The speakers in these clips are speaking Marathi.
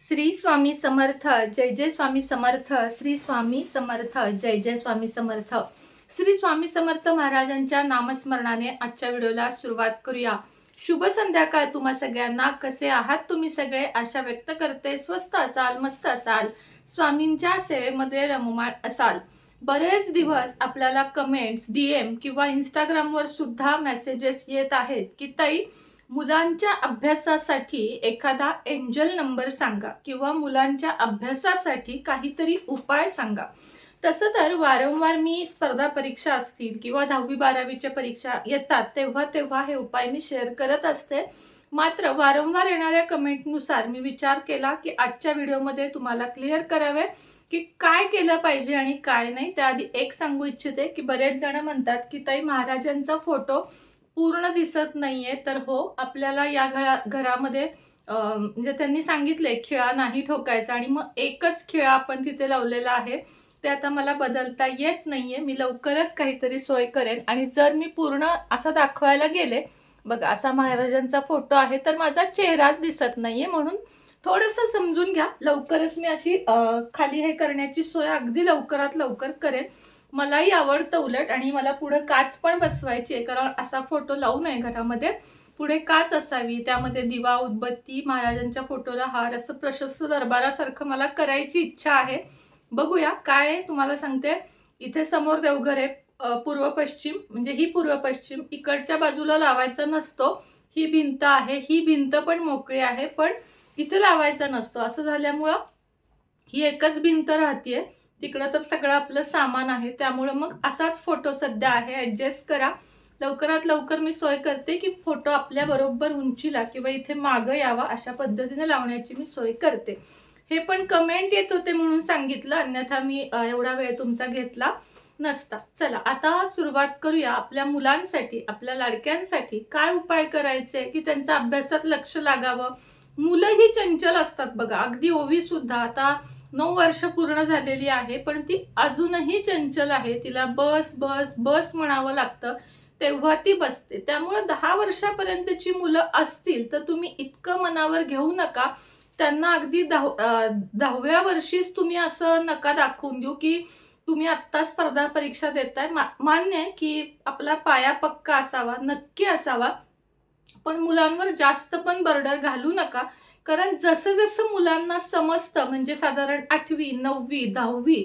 श्री स्वामी समर्थ जय जय स्वामी समर्थ श्री स्वामी समर्थ जय जय स्वामी समर्थ. श्री स्वामी समर्थ महाराजांच्या नामस्मरणाने आजच्या व्हिडिओला सुरुवात करूया. शुभ संध्याकाळ तुम्हा सगळ्यांना. कसे आहात तुम्ही सगळे? आशा व्यक्त करते. स्वस्त असाल मस्त असाल. स्वामींच्या सेवेमध्ये रममाण असाल. बरेच दिवस आपल्याला कमेंट्स डीएम किंवा इंस्टाग्रामवर सुद्धा मेसेजेस येत आहेत की ताई मुलांच्या अभ्यासासाठी एखादा एंजल नंबर सांगा किंवा मुलांच्या अभ्यासासाठी काहीतरी उपाय सांगा. तसं तर वारंवार मी स्पर्धा परीक्षा असतील किंवा दहावी बारावीच्या परीक्षा येतात तेव्हा तेव्हा हे उपाय मी शेअर करत असते. मात्र वारंवार येणाऱ्या कमेंटनुसार मी विचार केला की आजच्या व्हिडिओमध्ये तुम्हाला क्लिअर करावे की काय केलं पाहिजे आणि काय नाही. त्याआधी एक सांगू इच्छिते की बरेच जण म्हणतात की ताई महाराजांचा फोटो पूर्ण दिसत नाहीये तर हो आपल्याला या घरा घरामध्ये म्हणजे त्यांनी सांगितले खिळा नाही ठोकायचा आणि मग एकच खिळा आपण तिथे लावलेला आहे ते आता मला बदलता येत नाहीये. मी लवकरच काहीतरी सोय करेन आणि जर मी पूर्ण असं दाखवायला गेले बघा असा महाराजांचा फोटो आहे तर माझा चेहराच दिसत नाहीये म्हणून थोडंसं समजून घ्या. लवकरच मी अशी खाली हे करण्याची सोय अगदी लवकरात लवकर करेन. मलाही आवडतं उलट आणि मला पुढे काच पण बसवायची आहे कारण असा फोटो लावू नये घरामध्ये. पुढे काच असावी त्यामध्ये दिवा उदबत्ती महाराजांच्या फोटोला हार असं प्रशस्त दरबारासारखं मला करायची इच्छा आहे. बघूया काय तुम्हाला सांगते. इथे समोर देवघर आहे पूर्व पश्चिम म्हणजे ही पूर्व पश्चिम. इकडच्या बाजूला लावायचा नसतो. ही भिंत आहे ही भिंत पण मोकळी आहे पण इथे लावायचा नसतो. असं झाल्यामुळं ही एकच भिंत राहतीये. तिकडं तर सगळं आपलं सामान आहे. त्यामुळं मग असाच फोटो सध्या आहे. ॲडजस्ट करा. लवकरात लवकर मी सोय करते की फोटो आपल्या बरोबर उंचीला किंवा इथे मागं यावा अशा पद्धतीने लावण्याची मी सोय करते. हे पण कमेंट येत होते म्हणून सांगितलं. अन्यथा मी एवढा वेळ तुमचा घेतला नसता. चला आता सुरुवात करूया आपल्या मुलांसाठी आपल्या लाडक्यांसाठी. काय उपाय करायचे की त्यांचा अभ्यासात लक्ष लागावं? मुलंही चंचल असतात बघा. अगदी ओवी सुद्धा. आता नऊ वर्ष पूर्ण झालेली आहे पण ती अजूनही चंचल आहे. तिला बस बस बस म्हणावं लागतं तेव्हा ती बसते. त्यामुळं दहा वर्षापर्यंतची मुलं असतील तर तुम्ही इतकं मनावर घेऊ नका. त्यांना अगदी दहा दहाव्या वर्षीच तुम्ही असं नका दाखवून देऊ की तुम्ही आत्ता स्पर्धा परीक्षा देताय. मा मान्य आहे की आपला पाया पक्का असावा नक्की असावा. पण मुलांवर जास्त पण बर्डर घालू नका. कारण जसं जसं मुलांना समजतं म्हणजे साधारण आठवी नववी दहावी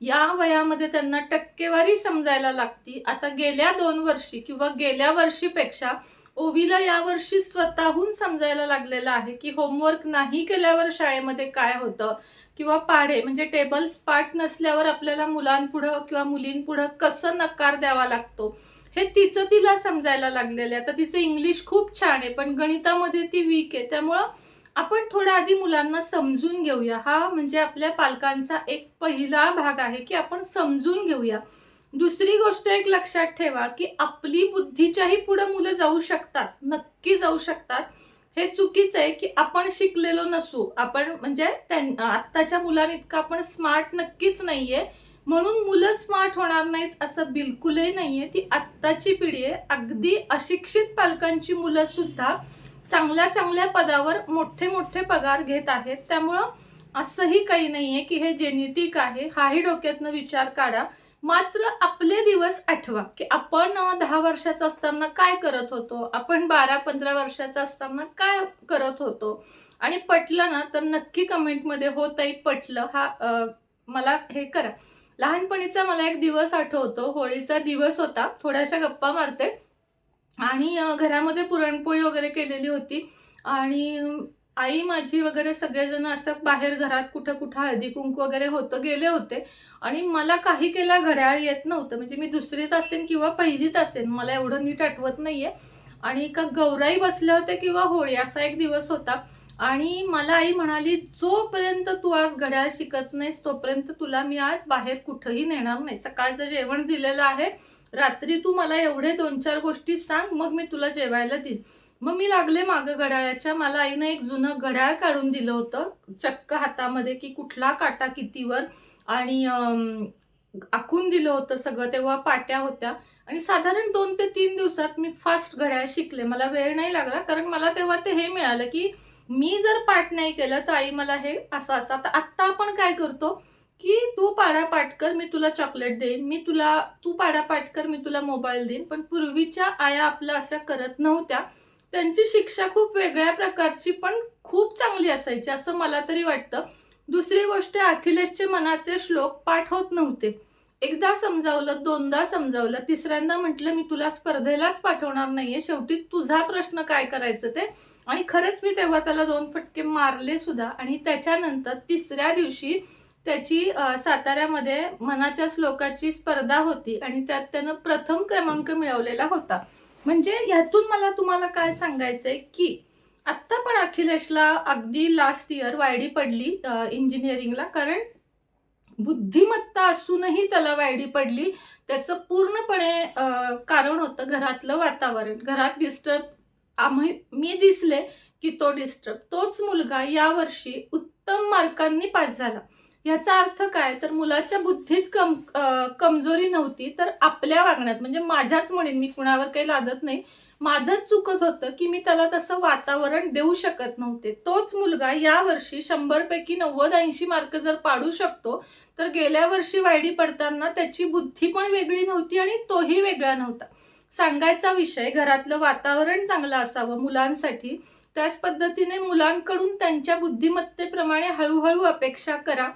या वयामध्ये त्यांना टक्केवारी समजायला लागती. आता गेल्या दोन वर्षी किंवा गेल्या वर्षीपेक्षा ओवीला यावर्षी स्वतःहून समजायला लागलेलं आहे की होमवर्क नाही केल्यावर शाळेमध्ये काय होतं किंवा पाढे म्हणजे टेबल्स पाठ नसल्यावर आपल्याला मुलांपुढं किंवा मुलींपुढं कसं नकार द्यावा लागतो हे तिचं तिला समजायला लागलेलं आहे. आता तिचं इंग्लिश खूप छान आहे पण गणितामध्ये ती वीक आहे. त्यामुळं आपण थोडा आधी मुलांना समजून घेऊया. हा म्हणजे आपल्या पालकांचा एक पहिला भाग आहे की आपण समजून घेऊया. दुसरी गोष्ट एक लक्षात ठेवा की आपली बुद्धीच्याही पुढे मुलं जाऊ शकतात नक्की जाऊ शकतात. हे चुकीचं आहे की आपण शिकलेलो नसू. आपण म्हणजे त्यां- आत्ताच्या मुलांइतकं आपण स्मार्ट नक्कीच नाहीये. म्हणून मुलं स्मार्ट होणार नाहीत असं बिलकुलही नाहीये. ती आत्ताची पिढी आहे. अगदी अशिक्षित पालकांची मुलं सुद्धा चांगल्या चांगल्या पदावर मोठे मोठे पगार घेत आहेत. त्यामुळं असंही काही नाही आहे की हे जेनेटिक आहे. हाही डोक्यातनं विचार काढा. मात्र आपले दिवस आठवा की आपण दहा वर्षाचा असताना काय करत होतो? आपण बारा पंधरा वर्षाचा असताना काय करत होतो? आणि पटलं ना तर नक्की कमेंटमध्ये हो ताई पटलं. हा आ, मला हे करा. लहानपणीचा मला एक दिवस आठवतो. होळीचा दिवस होता. थोड्याशा गप्पा मारते. आणि घरामध्ये पुरणपोळी वगैरे केलेली होती. आणि आई माझी वगैरे सगळेजण असं बाहेर घरात कुठं कुठं हळदी कुंकू वगैरे होतं गेले होते. आणि मला काही केला घड्याळ येत नव्हतं. म्हणजे मी दुसरीत असेन किंवा पहिलीत असेन मला एवढं नीट आठवत नाही आहे आणि का गौराई बसल्या होत्या किंवा होळी असा एक दिवस होता. आणि मला आई म्हणाली जोपर्यंत तू आज घड्याळ शिकत नाहीस तोपर्यंत तुला मी आज बाहेर कुठंही नेणार नाही. सकाळचं जेवण दिलेलं आहे. रात्री तू मला एवढे दोन चार गोष्टी सांग मग मी तुला जेवायला देईन. मग मी लागले मागं घड्याळाच्या मला आईनं एक जुनं घड्याळ काढून दिलं होतं चक्क हातामध्ये की कुठला काटा कितीवर आणि आखून दिलं होतं सगळं तेव्हा पाट्या होत्या. आणि साधारण दोन ते तीन दिवसात मी फास्ट घड्याळ शिकले. मला वेळ नाही लागला कारण मला तेव्हा ते हे मिळालं की मी जर पाठ नाही केलं तर आई मला हे असं असं आता आत्ता आपण काय करतो? की तू पाडा पाठ कर मी तुला चॉकलेट देईन. मी तुला तू पाडा पाठ कर मी तुला मोबाईल देईन. पण पूर्वीच्या आया आपल्या अशा करत नव्हत्या. त्यांची शिक्षा खूप वेगळ्या प्रकारची पण खूप चांगली असायची असं मला तरी वाटतं. दुसरी गोष्ट अखिलेशचे मनाचे श्लोक पाठ होत नव्हते. एकदा समजावलं दोनदा समजावलं तिसऱ्यांदा म्हटलं मी तुला स्पर्धेलाच पाठवणार नाहीये. शेवटी तुझा प्रश्न काय करायचं ते? आणि खरंच मी तेव्हा त्याला दोन फटके मारले सुद्धा. आणि त्याच्यानंतर तिसऱ्या दिवशी त्याची साताऱ्यामध्ये मनाच्या श्लोकाची स्पर्धा होती आणि त्यात त्यानं प्रथम क्रमांक मिळवलेला होता. म्हणजे ह्यातून मला तुम्हाला काय सांगायचंय की आत्ता पण अखिलेशला अगदी लास्ट इयर वायडी पडली इंजिनिअरिंगला कारण बुद्धिमत्ता असूनही त्याला वायडी पडली. त्याचं पूर्णपणे कारण होतं घरातलं वातावरण. घरात डिस्टर्ब आम्ही मी दिसले की तो डिस्टर्ब तोच मुलगा यावर्षी उत्तम मार्कांनी पास झाला. ह्याचा अर्थ काय? तर मुलाच्या बुद्धीत कम कमजोरी नव्हती तर आपल्या वागण्यात म्हणजे माझ्याच म्हणेन मी कुणावर काही लादत नाही. माझंच चुकत होतं की मी त्याला तसं वातावरण देऊ शकत नव्हते. तोच मुलगा या वर्षी नव्वद ऐंशी मार्क जर पाडू शकतो तर गेल्या वर्षी वायडी पडताना त्याची बुद्धी पण वेगळी नव्हती आणि तोही वेगळा नव्हता. सांगायचा विषय घरातलं वातावरण चांगलं असावं मुलांसाठी त्याच पद्धतीने मुलांकडून त्यांच्या बुद्धिमत्तेप्रमाणे हळूहळू अपेक्षा करा.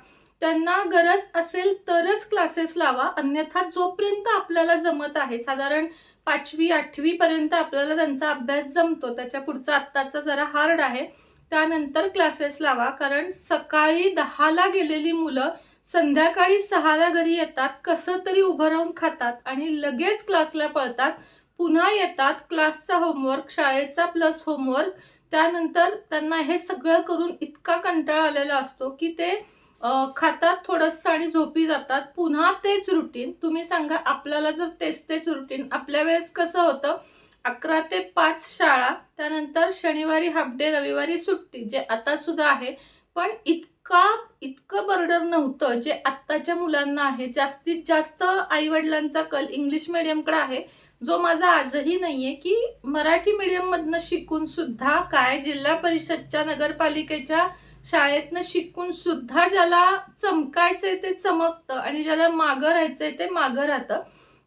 त्यांना गरज असेल तरच क्लासेस लावा. अन्यथा जोपर्यंत आपल्याला जमत आहे साधारण पाचवी आठवी पर्यंत आपल्याला त्यांचा अभ्यास जमतो. त्याच्या पुढचा आत्ताचा जरा हार्ड आहे. त्यानंतर क्लासेस लावा. कारण सकाळी दहाला गेलेली मुलं संध्याकाळी सहाला घरी येतात कसं तरी उभं राहून खातात आणि लगेच क्लासला पळतात. पुन्हा येतात क्लासचा होमवर्क शाळेचा प्लस होमवर्क त्यानंतर त्यांना हे सगळं करून इतका कंटाळा आलेला असतो की ते खातात थोडंसं आणि झोपी जातात. पुन्हा तेच रुटीन तुम्ही सांगा आपल्याला जर तेच तेच रुटीन आपल्या वेळेस कसं होतं? अकरा ते पाच शाळा त्यानंतर शनिवारी हाफ डे रविवारी सुट्टी जे आता सुद्धा आहे. पण इतका इतकं बर्डर नव्हतं जे आत्ताच्या मुलांना आहे. जास्तीत जास्त आईवडिलांचा कल इंग्लिश मिडियमकडे आहे. जो माझा आजही नाही आहे की मराठी मिडियममधनं शिकून सुद्धा काय जिल्हा परिषदच्या नगरपालिकेच्या शाळेतनं शिकून सुद्धा ज्याला चमकायचंय ते चमकतं आणि ज्याला मागं राहायचंय ते मागं राहतं.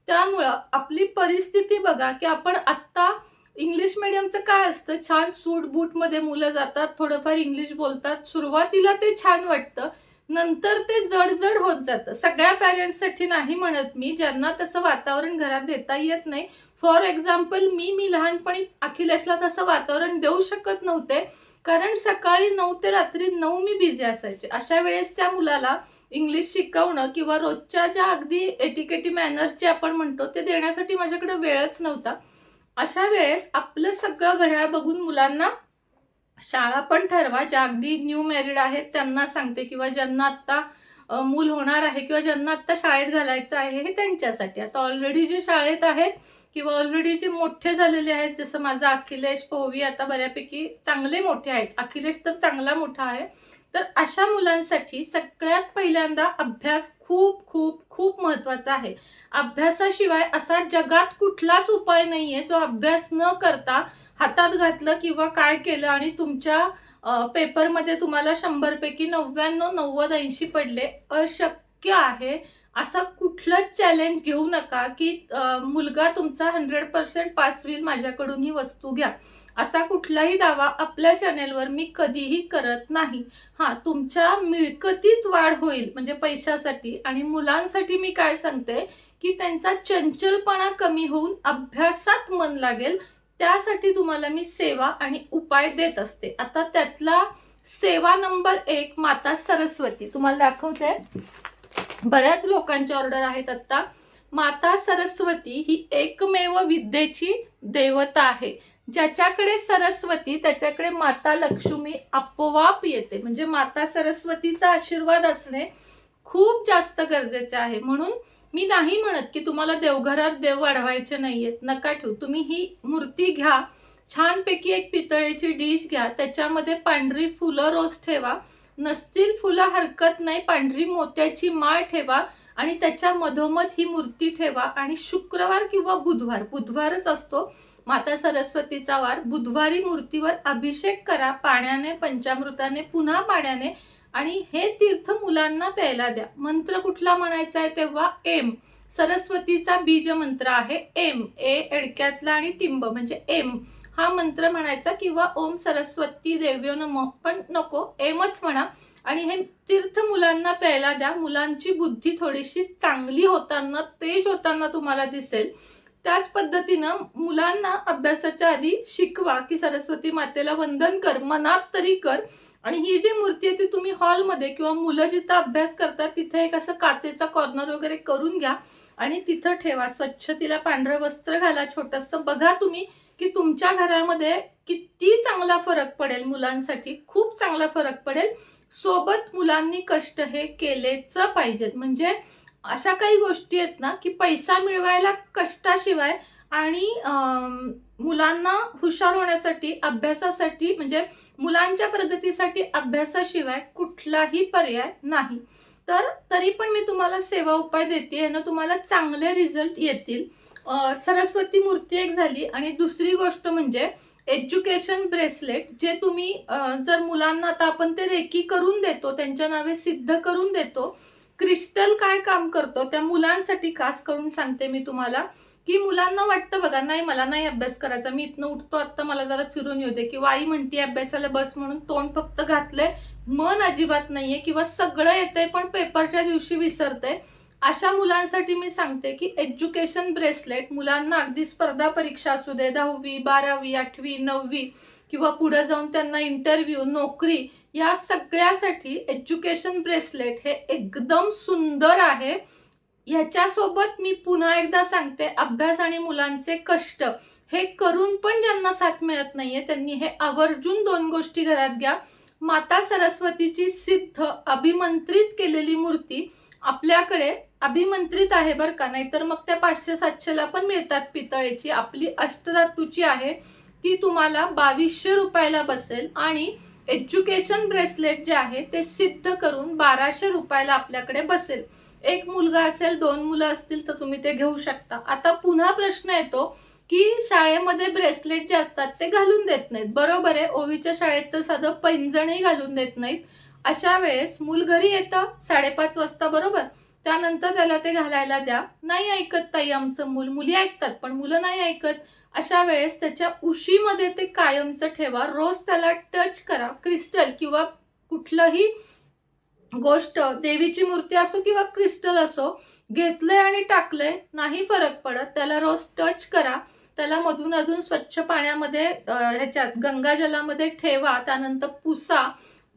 त्यामुळं आपली परिस्थिती बघा की आपण आत्ता इंग्लिश मिडियमचं काय असतं? छान सूट बूटमध्ये मुलं जातात थोडंफार इंग्लिश बोलतात. सुरुवातीला ते छान वाटतं. नंतर ते जड होत जातं. सगळ्या पॅरेंट्ससाठी नाही म्हणत मी. ज्यांना तसं वातावरण घरात देता येत नाही. फॉर एक्झाम्पल मी मी लहानपणी अखिलेशला तसं वातावरण देऊ शकत नव्हते. कारण सकाळी नऊ ते रात्री नऊ मी बिझी असायचे. अशा वेळेस त्या मुलाला इंग्लिश शिकवणं किंवा रोजच्या ज्या अगदी एटिकेटी मॅनर्स जे आपण म्हणतो ते देण्यासाठी माझ्याकडे वेळच नव्हता. अशा वेळेस आपलं सगळं घड्याळ बघून मुलांना शाळा पण ठरवा ज्या अगदी न्यू मॅरिड आहेत त्यांना सांगते किंवा ज्यांना आत्ता मूल होणार आहे किंवा ज्यांना आत्ता शाळेत घालायचं आहे हे त्यांच्यासाठी. आता ऑलरेडी जे शाळेत आहेत किंवा ऑलरेडी जे मोठे झालेले आहेत जसं माझा अखिलेश ओवी आता बऱ्यापैकी चांगले मोठे आहेत. अखिलेश तर चांगला मोठा आहे. तर अशा मुलांसाठी सगळ्यात पहिल्यांदा अभ्यास खूप खूप खूप महत्त्वाचा आहे. अभ्यासाशिवाय असा जगात कुठलाच उपाय नाहीये जो अभ्यास न करता हातात घातलं किंवा काय केलं आणि तुमच्या पेपरमध्ये तुम्हाला शंभरपैकी नव्याण्णव नव्वद ऐंशी पडले अशक्य आहे. असा कुठलंच चॅलेंज घेऊ नका की मुलगा तुमचा हंड्रेड पर्सेंट पास होईल माझ्याकडून ही वस्तू घ्या. असा कुठलाही दावा आपल्या चॅनेलवर मी कधीही करत नाही. हा तुमच्या मिळकतीत वाढ होईल म्हणजे पैशासाठी. आणि मुलांसाठी मी काय सांगते की त्यांचा चंचलपणा कमी होऊन अभ्यासात मन लागेल त्यासाठी तुम्हाला मी सेवा आणि उपाय देत असते. आता त्यातला सेवा नंबर एक माता सरस्वती. तुम्हाला दाखवते. बऱ्याच लोकांची ऑर्डर आहेत आत्ता माता सरस्वती ही एकमेव विद्येची देवता आहे. ज्याच्याकडे सरस्वती त्याच्याकडे माता लक्ष्मी आपोआप येते. म्हणजे माता सरस्वतीचा आशीर्वाद असणे खूप जास्त गरजेचे आहे. म्हणून मी नाही म्हणत की तुम्हाला देवघरात देव वाढवायचे नाहीयेत. नका ठेवू. तुम्ही ही मूर्ती घ्या. छानपैकी एक पितळेची डिश घ्या. त्याच्यामध्ये पांढरी फुलं रोज ठेवा. नसतील फुलं हरकत नाही पांढरी मोत्याची माळ ठेवा आणि त्याच्या मधोमध ही मूर्ती ठेवा आणि शुक्रवार किंवा बुधवार बुधवारच असतो माता सरस्वतीचा वार. बुधवारी मूर्तीवर अभिषेक करा पाण्याने पंचामृताने पुन्हा पाण्याने आणि हे तीर्थ मुलांना प्यायला द्या. मंत्र कुठला म्हणायचा आहे तेव्हा एम. सरस्वतीचा बीज मंत्र आहे एम. ए एडक्यातला आणि टिंब म्हणजे एम. हा मंत्र म्हणायचा किंवा ओम सरस्वती देव्यो नम पण नको एमच म्हणा. आणि हे तीर्थ मुलांना प्यायला द्या. मुलांची बुद्धी थोडीशी चांगली होताना तेज होताना तुम्हाला दिसेल. त्याच पद्धतीनं मुलांना अभ्यासाच्या आधी शिकवा की सरस्वती मातेला वंदन कर मनात तरी कर. आणि ही जी मूर्ती आहे ती तुम्ही हॉलमध्ये किंवा मुलं जिथं अभ्यास करतात तिथे एक असं काचेचा कॉर्नर वगैरे करून घ्या आणि तिथं ठेवा. स्वच्छ तिला पांढरं वस्त्र घाला. छोटंसं बघा तुम्ही की तुमच्या घरामध्ये किती चांगला फरक पडेल मुलांसाठी. खूप चांगला फरक पडेल. सोबत मुलांनी कष्ट हे केलेच पाहिजेत. म्हणजे अशा काही गोष्टी आहेत ना की पैसा मिळवायला कष्टाशिवाय आणि मुलांना हुशार होण्यासाठी अभ्यासासाठी म्हणजे मुलांच्या प्रगतीसाठी अभ्यासाशिवाय कुठलाही पर्याय नाही. तर तरी पण मी तुम्हाला सेवा उपाय देते ना तुम्हाला चांगले रिझल्ट येतील. सरस्वती मूर्ती एक झाली आणि दुसरी गोष्ट म्हणजे एज्युकेशन ब्रेसलेट जे तुम्ही जर मुलांना आता आपण ते रेकी करून देतो त्यांच्या नावे सिद्ध करून देतो क्रिस्टल काय काम करतो त्या मुलांसाठी खास करून सांगते मी तुम्हाला. की मुलांना वाटतं बघा नाही मला नाही अभ्यास करायचा. मी इथनं उठतो आत्ता मला जरा फिरून येते किंवा आई म्हणते अभ्यासाला बस म्हणून तोंड फक्त घातलंय. मन अजिबात नाहीये. किंवा सगळं येतंय पण पेपरच्या दिवशी विसरतंय. अशा मुलांसाठी मी सांगते की एज्युकेशन ब्रेसलेट मुलांना अगदी स्पर्धा परीक्षा असू दे दहावी बारावी आठवी नववी किंवा पुढे जाऊन त्यांना इंटरव्ह्यू नोकरी या सगळ्यासाठी एज्युकेशन ब्रेसलेट हे एकदम सुंदर आहे. ह्याच्यासोबत मी पुन्हा एकदा सांगते अभ्यास आणि मुलांचे कष्ट हे करून पण ज्यांना साथ मिळत नाहीये त्यांनी हे आवर्जून दोन गोष्टी घरात घ्या. माता सरस्वतीची सिद्ध अभिमंत्रित केलेली मूर्ती आपल्याकडे अभिमंत्रित आहे बरं का नाहीतर मग त्या पाचशे सातशेला पण मिळतात पितळेची. आपली अष्टधातूची आहे ती तुम्हाला बावीसशे रुपयाला बसेल आणि एज्युकेशन ब्रेसलेट जे आहे ते सिद्ध करून बाराशे रुपयाला आपल्याकडे बसेल. एक मुलगा असेल दोन मुलं असतील तर तुम्ही ते घेऊ शकता. आता पुन्हा प्रश्न येतो की शाळेमध्ये ब्रेसलेट जे असतात ते घालून देत नाहीत. बरोबर आहे ओवीच्या शाळेत तर साधं पैंजणही घालून देत नाहीत. अशा वेळेस मूल घरी येतं साडेपाच वाजता बरोबर? त्यानंतर त्याला ते घालायला द्या. नाही ऐकत ताई आमचं मूल. मुली ऐकतात पण मुलं नाही ऐकत. अशा वेळेस त्याच्या उशीमध्ये ते कायमचं ठेवा. रोज त्याला टच करा. क्रिस्टल किंवा कुठलंही गोष्ट देवीची मूर्ती असो किंवा क्रिस्टल असो घेतलंय आणि टाकलंय नाही फरक पडत. त्याला रोज टच करा. त्याला मधून अधून स्वच्छ पाण्यामध्ये ह्याच्यात गंगाजलामध्ये ठेवा त्यानंतर पुसा.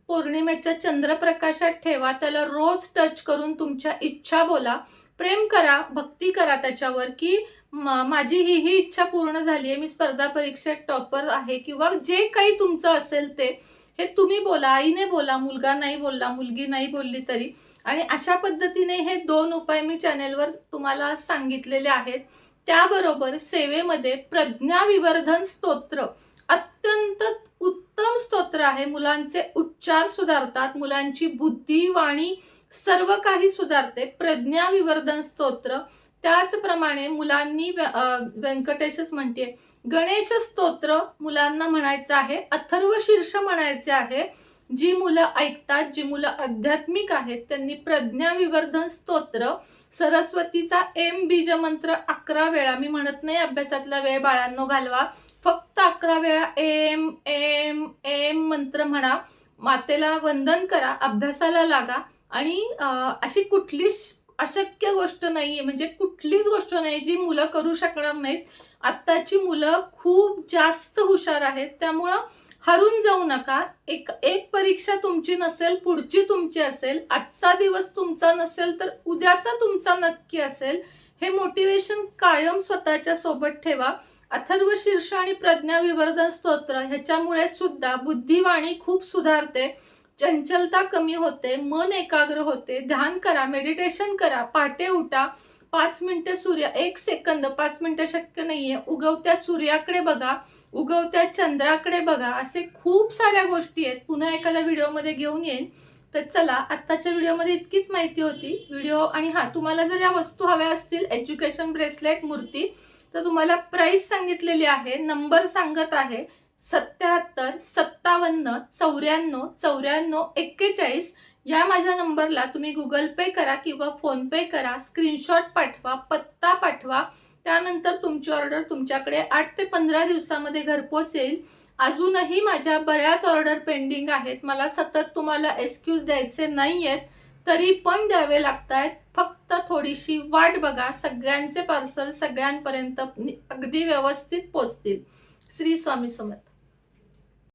पौर्णिमेच्या चंद्रप्रकाशात ठेवा. त्याला रोज टच करून तुमच्या इच्छा बोला. प्रेम करा भक्ती करा त्याच्यावर की माझी ही ही इच्छा पूर्ण झाली आहे मी स्पर्धा परीक्षेत टॉपर आहे किंवा जे काही तुमचं असेल ते. हे तुम्ही बोला आईने बोला मुलगा नाही बोलला मुलगी नाही बोलली तरी. आणि अशा पद्धतीने हे दोन उपाय मी चॅनेलवर तुम्हाला सांगितलेले आहेत. त्याबरोबर सेवेमध्ये प्रज्ञा विवर्धन स्तोत्र. अत्यंत उत्तम स्तोत्र आहे. मुलांचे उच्चार सुधारतात मुलांची बुद्धी वाणी सर्व काही सुधारते. प्रज्ञा विवर्धन स्तोत्र. त्याचप्रमाणे मुलांनी व्य- व्यंकटेशच म्हणते गणेश स्तोत्र मुलांना म्हणायचं आहे अथर्व शीर्ष म्हणायचे आहे. जी मुलं ऐकतात जी मुलं आध्यात्मिक आहेत त्यांनी प्रज्ञा विवर्धन स्तोत्र सरस्वतीचा एम बीज मंत्र अकरा वेळा. मी म्हणत नाही अभ्यासातला वेळ बाळांनो घालवा. फक्त अकरा वेळा एम एम एम मंत्र म्हणा. मातेला वंदन करा अभ्यासाला लागा. आणि अशी कुठलीच अशक्य गोष्ट नाहीये. म्हणजे कुठलीच गोष्ट नाही जी मुलं करू शकणार नाहीत. आत्ताची मुलं खूप जास्त हुशार आहेत. त्यामुळं हरून जाऊ नका. एक एक परीक्षा तुमची नसेल पुढची तुमची असेल आजचा दिवस तुमचा नसेल तर उद्याचा तुमचा नक्की असेल. हे मोटिवेशन कायम स्वतःच्या सोबत ठेवा. अथर्व शीर्ष आणि प्रज्ञा विवर्धन स्तोत्र ह्याच्यामुळे सुद्धा बुद्धिवाणी खूप सुधारते. चंचलता कमी होते मन एकाग्र होते. ध्यान करा मेडिटेशन करा. पहाटे उठा. पाच मिनटं सूर्य एक सेकंद. पाच मिनिटं शक्य नाहीये. उगवत्या सूर्याकडे बघा. उगवत्या चंद्राकडे बघा. असे खूप साऱ्या गोष्टी आहेत. पुन्हा एखाद्या व्हिडिओमध्ये घेऊन येईन. तर चला आत्ताच्या व्हिडिओमध्ये इतकीच माहिती होती. व्हिडिओ आणि हा तुम्हाला जर या वस्तू हव्या असतील एज्युकेशन ब्रेसलेट मूर्ती तर तुम्हाला प्राईस सांगितलेली आहे. नंबर सांगत आहे. सत्याहत्तर सत्तावन्न चौऱ्याण्णव चौऱ्याण्णव एक्केचाळीस या माझ्या नंबरला तुम्ही गुगल पे करा किंवा फोनपे करा स्क्रीनशॉट पाठवा पत्ता पाठवा. त्यानंतर तुमची ऑर्डर तुमच्याकडे आठ ते पंधरा दिवसामध्ये घरपोच येईल अजूनही माझ्या बऱ्याच ऑर्डर पेंडिंग आहेत. मला सतत तुम्हाला एक्सक्यूज द्यायचे नाही आहेत तरी पण द्यावे लागत आहेत फक्त थोडीशी वाट बघा. सगळ्यांचे पार्सल सगळ्यांपर्यंत अगदी व्यवस्थित पोचतील श्री स्वामी समर्थ.